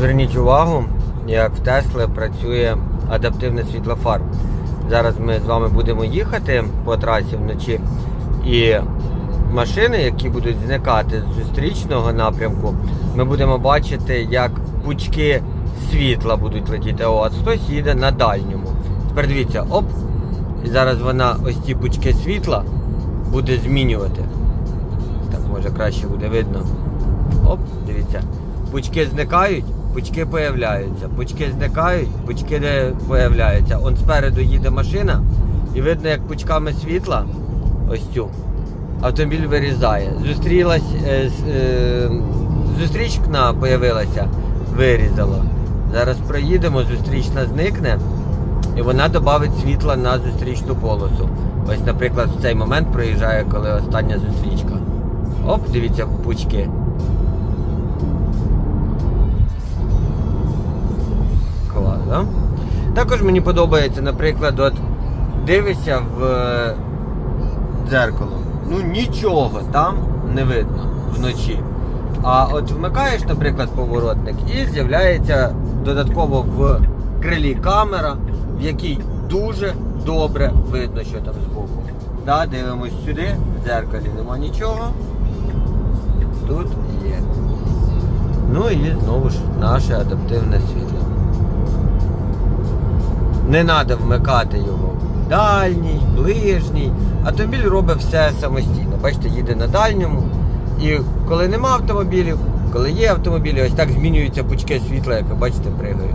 Зверніть увагу, як в Тесли працює адаптивне світло фар. Зараз ми з вами будемо їхати по трасі вночі, і машини, які будуть зникати з зустрічного напрямку, ми будемо бачити, як пучки світла будуть летіти. О, а хтось їде на дальньому. Тепер дивіться, оп, і зараз вона ось ці пучки світла буде змінювати. Так може краще буде видно. Оп, дивіться. Пучки зникають, пучки появляються. Пучки зникають, пучки не появляються. Он спереду їде машина, і видно, як пучками світла, ось цю, автомобіль вирізає. Зустрілась, е, е, зустрічна появилася, вирізало. Зараз проїдемо, зустрічна зникне, і вона додавить світла на зустрічну полосу. Ось, наприклад, в цей момент проїжджає, коли остання зустрічка. Оп, дивіться, пучки. Да? Також мені подобається, наприклад, от дивишся в е, дзеркало. Ну нічого там не видно вночі. А от вмикаєш, наприклад, поворотник, і з'являється додатково в крилі камера, в якій дуже добре видно, що там збоку. Да, дивимось сюди, в дзеркалі нема нічого. Тут є. Ну і знову ж наше адаптивне світло. Не треба вмикати його. Дальній, ближній. Автомобіль робить все самостійно. Бачите, їде на дальньому. І коли нема автомобілів, коли є автомобілі, ось так змінюються пучки світла, як ви бачите, пригають.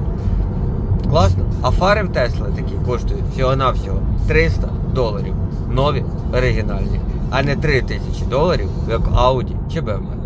Класно. А фари в Тесла такі коштують всього-навсього 300 доларів. Нові, оригінальні. А не 3000 доларів, як Audi чи BMW.